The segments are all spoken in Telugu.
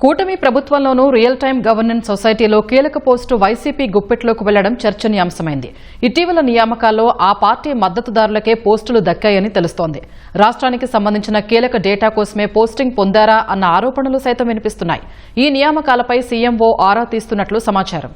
కూటమి ప్రభుత్వంలోనూ రియల్ టైం గవర్నెన్స్ సొసైటీలో కీలక పోస్టు వైసీపీ గుప్పెట్లోకి వెళ్ళడం చర్చనీయాంశమైంది. ఇటీవల నియామకాల్లో ఆ పార్టీ మద్దతుదారులకే పోస్టులు దక్కాయని తెలుస్తోంది. రాష్ట్రానికి సంబంధించిన కీలక డేటా కోసమే పోస్టింగ్ పొందారా అన్న ఆరోపణలు సైతం వినిపిస్తున్నాయి. ఈ నియామకాలపై సీఎంఓ ఆరా తీస్తున్నట్లు సమాచారం.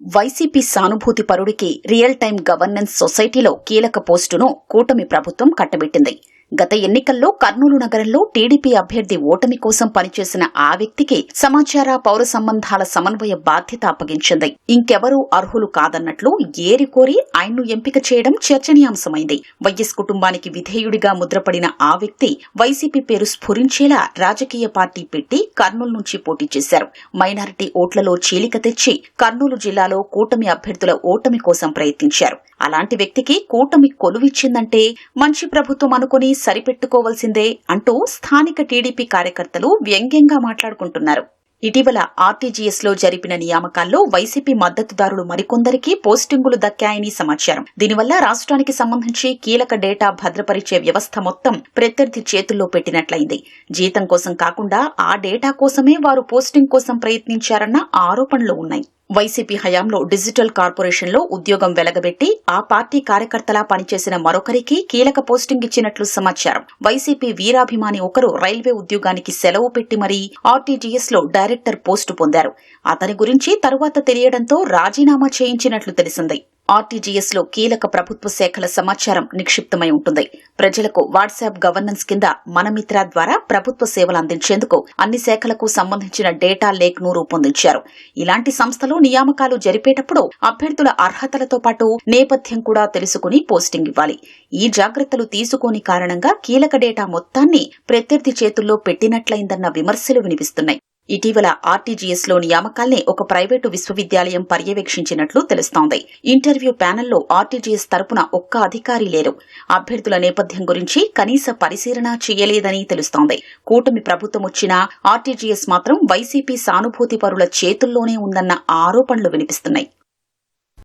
వైసీపీ సానుభూతి పరుడికి రియల్ టైం గవర్నెన్స్ సొసైటీలో కీలక పోస్టును కూటమి ప్రభుత్వం కట్టబెట్టింది. గత ఎన్నికల్లో కర్నూలు నగరంలో టీడీపీ అభ్యర్థి ఓటమి కోసం పనిచేసిన ఆ వ్యక్తికి సమాచార పౌర సంబంధాల సమన్వయ బాధ్యత అప్పగించింది. ఇంకెవరూ అర్హులు కాదన్నట్లు ఏరికోరి ఆయన్ను ఎంపిక చేయడం చర్చనీయాంశమైంది. వైఎస్ కుటుంబానికి విధేయుడిగా ముద్రపడిన ఆ వ్యక్తి వైసీపీ పేరు స్ఫురించేలా రాజకీయ పార్టీ పెట్టి కర్నూలు నుంచి పోటీ చేశారు. మైనారిటీ ఓట్లలో చీలిక తెచ్చి కర్నూలు జిల్లాలో కూటమి అభ్యర్థుల ఓటమి కోసం ప్రయత్నించారు. అలాంటి వ్యక్తికి కూటమి కొలువిచ్చిందంటే మంచి ప్రభుత్వం అనుకుని సరిపెట్టుకోవాల్సిందే అంటూ స్థానిక టీడీపీ కార్యకర్తలు వ్యంగ్యంగా మాట్లాడుకుంటున్నారు. ఇటీవల ఆర్టీజీఎస్లో జరిపిన నియామకాల్లో వైసీపీ మద్దతుదారులు మరికొందరికి పోస్టింగులు దక్కాయని సమాచారం. దీనివల్ల రాష్ట్రానికి సంబంధించి కీలక డేటా భద్రపరిచే వ్యవస్థ మొత్తం ప్రత్యర్థి చేతుల్లో పెట్టినట్లయింది. జీతం కోసం కాకుండా ఆ డేటా కోసమే వారు పోస్టింగ్ కోసం ప్రయత్నించారన్న ఆరోపణలు ఉన్నాయి. వైసీపీ హయాంలో డిజిటల్ కార్పొరేషన్లో ఉద్యోగం వెలగబెట్టి ఆ పార్టీ కార్యకర్తలా పనిచేసిన మరొకరికి కీలక పోస్టింగ్ ఇచ్చినట్లు సమాచారం. వైసీపీ వీరాభిమాని ఒకరు రైల్వే ఉద్యోగానికి సెలవు పెట్టి మరీ ఆర్టీజీఎస్లో డైరెక్టర్ పోస్టు పొందారు. అతని గురించి తరువాత తెలియడంతో రాజీనామా చేయించినట్లు తెలిసింది. ఆర్టీజీఎస్లో కీలక ప్రభుత్వ శాఖల సమాచారం నిక్షిప్తమై ఉంటుంది. ప్రజలకు వాట్సాప్ గవర్నెన్స్ కింద మనమిత్ర ద్వారా ప్రభుత్వ సేవలు అందించేందుకు అన్ని శాఖలకు సంబంధించిన డేటా లేక్ను రూపొందించారు. ఇలాంటి సంస్థలు నియామకాలు జరిపేటప్పుడు అభ్యర్థుల అర్హతలతో పాటు నేపథ్యం కూడా తెలుసుకుని పోస్టింగ్ ఇవ్వాలి. ఈ జాగ్రత్తలు తీసుకోని కారణంగా కీలక డేటా మొత్తాన్ని ప్రత్యర్థి చేతుల్లో పెట్టినట్లయిందన్న విమర్శలు వినిపిస్తున్నాయి. ఇటీవల ఆర్టీజీఎస్లో నియామకాల్ని ఒక ప్రైవేటు విశ్వవిద్యాలయం పర్యవేక్షించినట్లు తెలుస్తోంది. ఇంటర్వ్యూ ప్యానెల్లో ఆర్టీజీఎస్ తరపున ఒక్క అధికారి లేరు. అభ్యర్థుల నేపథ్యం గురించి కనీస పరిశీలన చేయలేదని తెలుస్తోంది. కూటమి ప్రభుత్వం వచ్చినా ఆర్టీజీఎస్ మాత్రం వైసీపీ సానుభూతి పరుల చేతుల్లోనే ఉందన్న ఆరోపణలు వినిపిస్తున్నాయి.